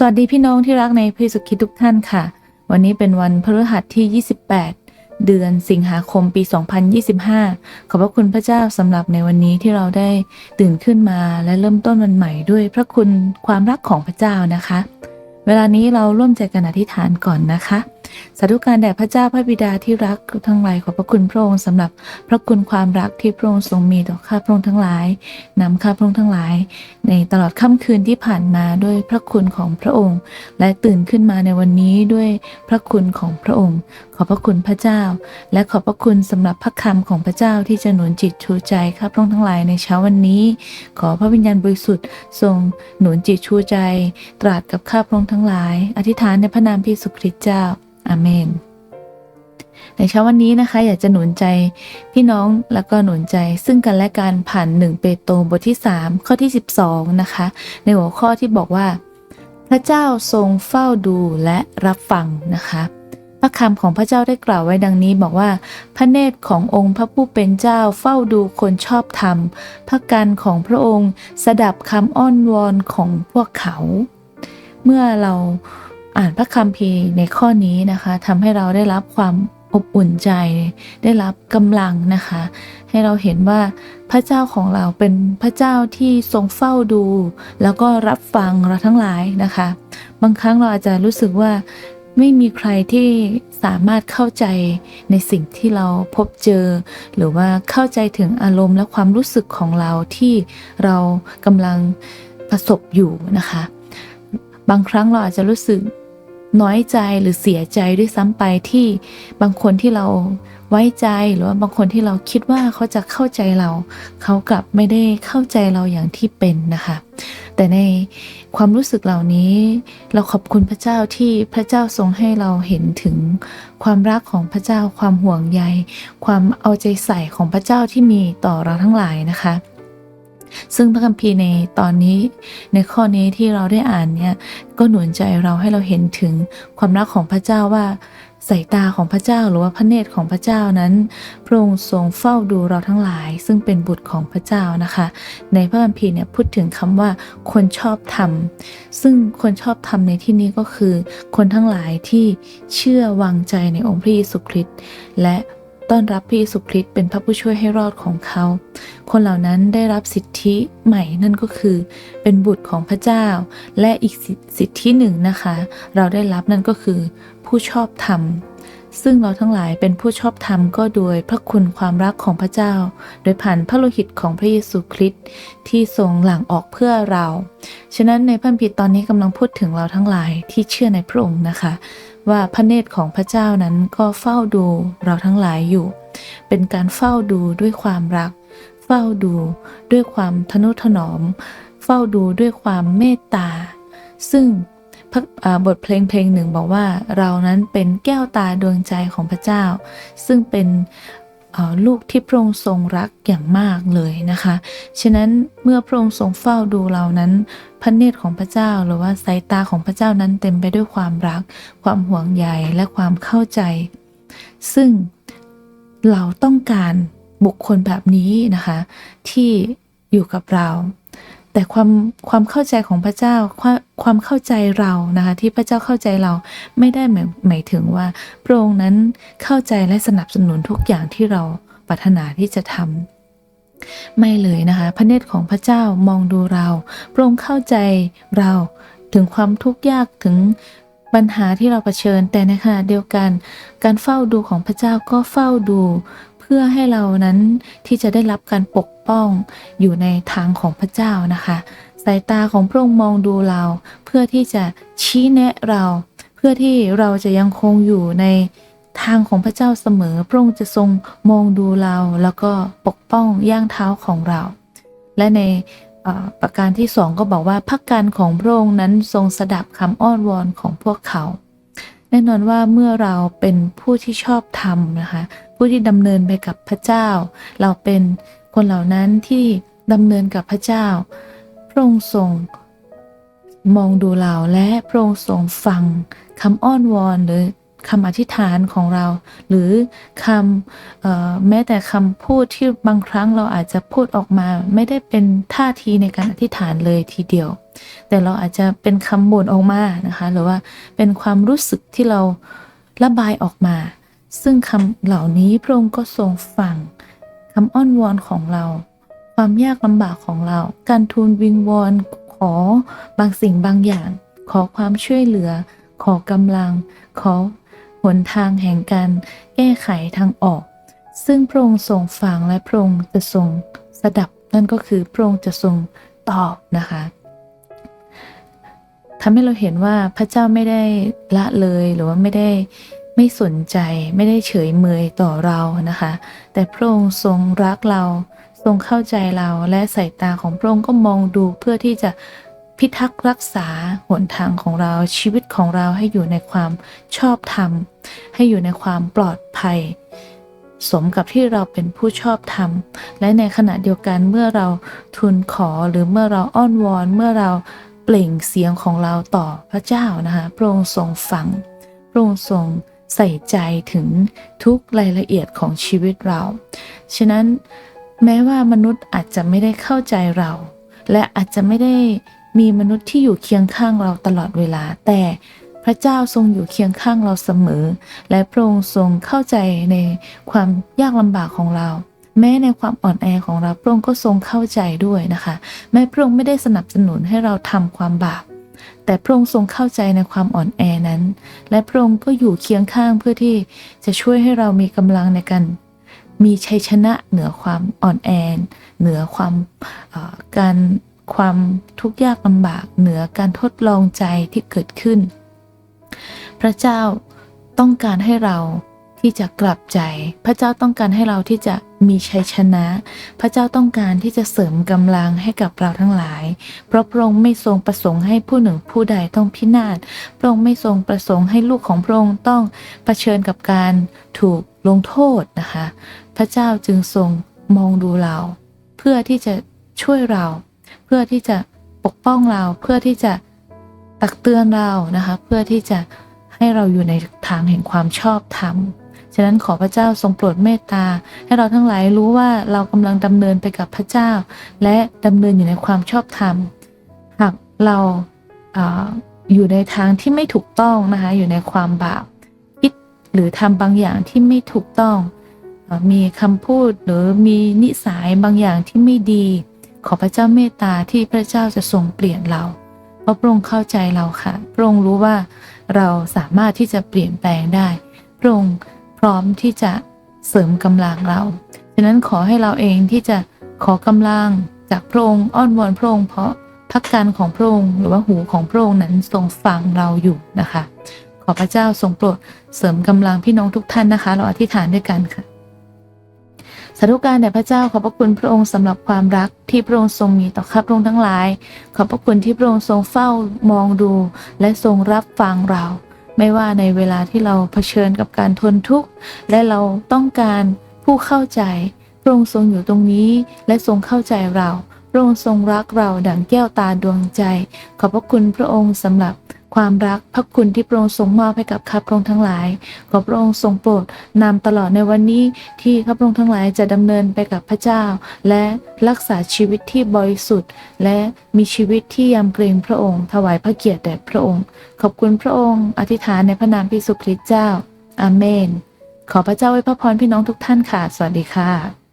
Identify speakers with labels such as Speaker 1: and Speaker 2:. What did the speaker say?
Speaker 1: สวัสดีพี่น้องที่รักในพระสุคิดทุกท่านค่ะ วันนี้เป็นวันพฤหัสที่ 28 เดือนสิงหาคมปี 2025 ขอบพระคุณพระเจ้าสำหรับในวันนี้ที่เราได้ตื่นขึ้นมาและเริ่มต้นวันใหม่ด้วยพระคุณความรักของพระเจ้านะคะ เวลานี้เราร่วมใจกันอธิษฐานก่อนนะคะ สาธุการแด่พระเจ้าพระบิดาที่รักทั้งหลายขอพระคุณพระองค์สำหรับพระคุณความรักที่พระองค์ทรงมีต่อข้าพระองค์ทั้งหลายนำข้าพระองค์ทั้งหลาย ในตลอดค่ำคืนที่ผ่านมาด้วยพระคุณของพระองค์ และตื่นขึ้นมาในวันนี้ด้วยพระคุณของพระองค์ ขอพระคุณพระเจ้า และขอบพระคุณสำหรับพระคำของพระเจ้าที่จะหนุนจิตชูใจข้าพระองค์ทั้งหลายในเช้าวันนี้ ขอพระวิญญาณบริสุทธิ์ทรงหนุนจิตชูใจ ตรัสกับข้าพระองค์ทั้งหลาย อธิษฐานในพระนามพระเยซูคริสต์เจ้า อาเมนในเช้าวันนี้นะคะ อยากจะหนุนใจพี่น้องแล้วก็หนุนใจ ซึ่งกันและกันผ่าน1เปโตรบทที่ 3 ข้อที่ 12 นะคะ ในหัวข้อที่บอกว่า พระเจ้าทรงเฝ้าดูและรับฟังนะคะพระคำของพระเจ้าได้กล่าวไว้ดังนี้บอกว่า พระเนตรขององค์พระผู้เป็นเจ้าเฝ้าดูคนชอบธรรม พระกันของพระองค์สดับคำอ้อนวอนของพวกเขา เมื่อเรา อ่านพระคัมภีร์ในข้อนี้นะคะทำให้เราได้รับความอบอุ่นใจ ได้รับกำลังนะคะ ให้เราเห็นว่าพระเจ้าของเราเป็นพระเจ้าที่ทรงเฝ้าดู แล้วก็รับฟังเราทั้งหลายนะคะ บางครั้งเราอาจจะรู้สึกว่าไม่มีใครที่สามารถเข้าใจในสิ่งที่เราพบเจอ หรือว่าเข้าใจถึงอารมณ์และความรู้สึกของเราที่เรากำลังประสบอยู่นะคะ บางครั้งเราอาจจะรู้สึก น้อยใจหรือเสียใจด้วยซ้ำไปที่บางคนที่เราไว้ใจหรือว่าบางคนที่เราคิดว่าเขาจะเข้าใจเรา เขากลับไม่ได้เข้าใจเราอย่างที่เป็นนะคะ แต่ในความรู้สึกเหล่านี้ เราขอบคุณพระเจ้าที่พระเจ้าทรงให้เราเห็นถึงความรักของพระเจ้าความห่วงใย ความเอาใจใส่ของพระเจ้าที่มีต่อเราทั้งหลายนะคะ ซึ่งพระคัมภีร์ในตอนนี้ ในข้อนี้ที่เราได้อ่านเนี่ยก็หนุนใจเราให้เราเห็นถึงความรักของพระเจ้าว่าสายตาของพระเจ้าหรือว่าพระเนตรของพระเจ้านั้นพระองค์ทรงเฝ้าดูเราทั้งหลาย ซึ่งเป็นบุตรของพระเจ้านะคะ ในพระคัมภีร์เนี่ยพูดถึงคำว่าคนชอบธรรม ซึ่งคนชอบธรรมในที่นี้ก็คือ คนทั้งหลายที่เชื่อวางใจในองค์พระเยซูคริสต์และ ต้อนรับพระเยซูคริสต์เป็นพระผู้ช่วยให้รอดของเขา คนเหล่านั้นได้รับสิทธิใหม่นั่นก็คือ เป็นบุตรของพระเจ้า และอีกสิสิทธิหนึ่งนะคะ เราได้รับนั่นก็คือ ผู้ชอบธรรม ซึ่งเราทั้งหลายเป็นผู้ชอบธรรมก็โดยพระคุณความรักของพระเจ้า โดยผ่านพระโลหิตของพระเยซูคริสต์ที่ทรงหลั่งออกเพื่อเรา ฉะนั้นในพระคัมภีตอนนี้กำลังพูดถึงเราทั้งหลายที่เชื่อในพระองค์นะคะ ว่าพระเนตรของพระเจ้านั้นก็เฝ้าดูเราทั้งหลายอยู่ เป็นการเฝ้าดูด้วยความรัก เฝ้าดูด้วยความทนุถนอม เฝ้าดูด้วยความเมตตา ซึ่งบทเพลงเพลงหนึ่งบอกว่าเรานั้นเป็นแก้วตาดวงใจของพระเจ้า ซึ่งเป็นลูกที่พระองค์ทรงรักอย่างมากเลยนะคะ ฉะนั้นเมื่อพระองค์ทรงเฝ้าดูเรานั้น พระเนตรของพระเจ้าหรือว่าสายตาของพระเจ้านั้นเต็มไปด้วยความรัก ความห่วงใยและความเข้าใจ ซึ่งเราต้องการบุคคลแบบนี้นะคะ ที่อยู่กับเรา แต่ความความเข้าใจของพระเจ้าความความเข้าใจเรานะคะ ที่พระเจ้าเข้าใจเราไม่ได้หมายหมายถึงว่าพระองค์นั้นเข้าใจและสนับสนุนทุกอย่างที่เราปรารถนาที่จะทำ ไม่เลยนะคะ พระเนตรของพระเจ้ามองดูเราพระองค์เข้าใจเราถึงความทุกข์ยากถึงปัญหาที่เราเผชิญ แต่ในขณะเดียวกัน การเฝ้าดูของพระเจ้าก็เฝ้าดู เพื่อให้เรานั้นที่จะได้รับการปกป้องอยู่ในทางของพระเจ้านะคะ สายตาของพระองค์มองดูเรา เพื่อที่จะชี้แนะเรา เพื่อที่เราจะยังคงอยู่ใน ทางของพระเจ้าเสมอ พระองค์จะทรงมองดูเราแล้วก็ปกป้องย่างเท้าของเรา และในประการที่สองก็บอกว่าพระการของพระองค์นั้นทรงสดับคำอ้อนวอนของพวกเขา แน่นอนว่าเมื่อเราเป็นผู้ที่ชอบธรรมนะคะผู้ที่ดำเนินไปกับพระเจ้า เราเป็นคนเหล่านั้นที่ดำเนินกับพระเจ้า พระองค์ทรงมองดูเราและพระองค์ทรงฟังคำอ้อนวอนหรือ คำอธิษฐานของเรา หรือคำแม้แต่คำพูดที่บางครั้งเราอาจจะพูดออกมา ไม่ได้เป็นท่าทีในการอธิษฐานเลยทีเดียว แต่เราอาจจะเป็นคำบ่นออกมานะคะ หรือว่าเป็นความรู้สึกที่เราระบายออกมา ซึ่งคำเหล่านี้พระองค์ก็ทรงฟังคำอ้อนวอนของเรา ความยากลำบากของเรา การทูลวิงวอนขอบางสิ่งบางอย่าง ขอความช่วยเหลือ ขอกำลัง ขอ หนทางแห่งการแก้ไขทางออก ซึ่งพระองค์ทรงฟังและพระองค์จะทรงสดับนั่นก็คือพระองค์จะทรงตอบนะคะทำให้เราเห็นว่าพระเจ้าไม่ได้ละเลยหรือว่าไม่ได้ไม่สนใจไม่ได้เฉยเมยต่อเรานะคะ แต่พระองค์ทรงรักเรา ทรงเข้าใจเราและสายตาของพระองค์ก็มองดูเพื่อที่จะ พิทักษ์รักษาหนทางของเราชีวิตของเราให้อยู่ในความชอบธรรม ให้อยู่ในความปลอดภัย สมกับที่เราเป็นผู้ชอบธรรม และในขณะเดียวกันเมื่อเราทูลขอหรือเมื่อเราอ้อนวอนเมื่อเราเปล่งเสียงของเราต่อพระเจ้านะคะพระองค์ทรงฟังพระองค์ทรงใส่ใจถึงทุกรายละเอียดของชีวิตเรา ฉะนั้นแม้ว่ามนุษย์อาจจะไม่ได้เข้าใจเรา และอาจจะไม่ได้ มีมนุษย์ที่อยู่เคียงข้างเราตลอดเวลา แต่พระเจ้าทรงอยู่เคียงข้างเราเสมอ และพระองค์ทรงเข้าใจในความยากลำบากของเรา แม้ในความอ่อนแอของเราพระองค์ก็ทรงเข้าใจด้วยนะคะ แม้พระองค์ไม่ได้สนับสนุนให้เราทำความบาปแต่พระองค์ทรงเข้าใจในความอ่อนแอนั้น และพระองค์ก็อยู่เคียงข้างเพื่อที่จะช่วยให้เรามีกำลังในการมีชัยชนะเหนือความอ่อนแอ เหนือความการ ความทุกข์ยากลำบากเหนือการทดลองใจที่เกิดขึ้น พระเจ้าต้องการให้เราที่จะกลับใจ พระเจ้าต้องการให้เราที่จะมีชัยชนะ พระเจ้าต้องการที่จะเสริมกำลังให้กับเราทั้งหลาย เพราะพระองค์ไม่ทรงประสงค์ให้ผู้หนึ่งผู้ใดต้องพินาศ พระองค์ไม่ทรงประสงค์ให้ลูกของพระองค์ต้องเผชิญกับการถูกลงโทษนะคะ พระเจ้าจึงทรงมองดูเรา เพื่อที่จะช่วยเรา เพื่อที่จะปกป้องเรา เพื่อที่จะตักเตือนเรานะคะ เพื่อที่จะให้เราอยู่ในทางแห่งความชอบธรรมฉะนั้นขอพระเจ้าทรงโปรดเมตตา ให้เราทั้งหลายรู้ว่าเรากำลังดำเนินไปกับพระเจ้า และดำเนินอยู่ในความชอบธรรมหากเราออยู่ในทางที่ไม่ถูกต้องนะคะอยู่ในความบาปคิดหรือทำบางอย่างที่ไม่ถูกต้องอามีคำพูดหรือมีนิสัยบางอย่างที่ไม่ดี ขอพระเจ้าเมตตาที่พระเจ้าจะทรงเปลี่ยนเรา เพราะพระองค์เข้าใจเราค่ะ พระองค์รู้ว่าเราสามารถที่จะเปลี่ยนแปลงได้ พระองค์พร้อมที่จะเสริมกำลังเราฉะนั้นขอให้เราเองที่จะขอกำลังจากพระองค์อ้อนวอนพระองค์เพราะพักการของพระองค์หรือว่าหูของพระองค์นั้นทรงฟังเราอยู่นะคะ ขอพระเจ้าทรงโปรดเสริมกำลังพี่น้องทุกท่านนะคะ เราอธิษฐานด้วยกันค่ะ สาธุการแด่พระเจ้าขอบพระคุณพระองค์สำหรับความรักที่พระองค์ทรงมีต่อข้าพระองค์ทั้งหลาย ขอบพระคุณที่พระองค์ทรงเฝ้ามองดู และทรงรับฟังเรา ไม่ว่าในเวลาที่เราเผชิญกับการทนทุกข์และเราต้องการผู้เข้าใจ พระองค์ทรงอยู่ตรงนี้และทรงเข้าใจเรา พระองค์ทรงรักเราดั่งแก้วตาดวงใจ ขอบพระคุณพระองค์สำหรับ ความรักพระคุณที่พระองค์ทรงมอบให้กับข้าพระองค์ทั้งหลาย ขอพระองค์ทรงโปรดนำตลอดในวันนี้ที่ข้าพระองค์ทั้งหลายจะดำเนินไปกับพระเจ้า และรักษาชีวิตที่บริสุทธิ์ และมีชีวิตที่ยำเกรงพระองค์ ถวายพระเกียรติแด่พระองค์ ขอบคุณพระองค์ อธิษฐานในพระนามพระเยซูคริสต์เจ้าอาเมน ขอพระเจ้าไว้พระพรพี่น้องทุกท่านค่ะ สวัสดีค่ะ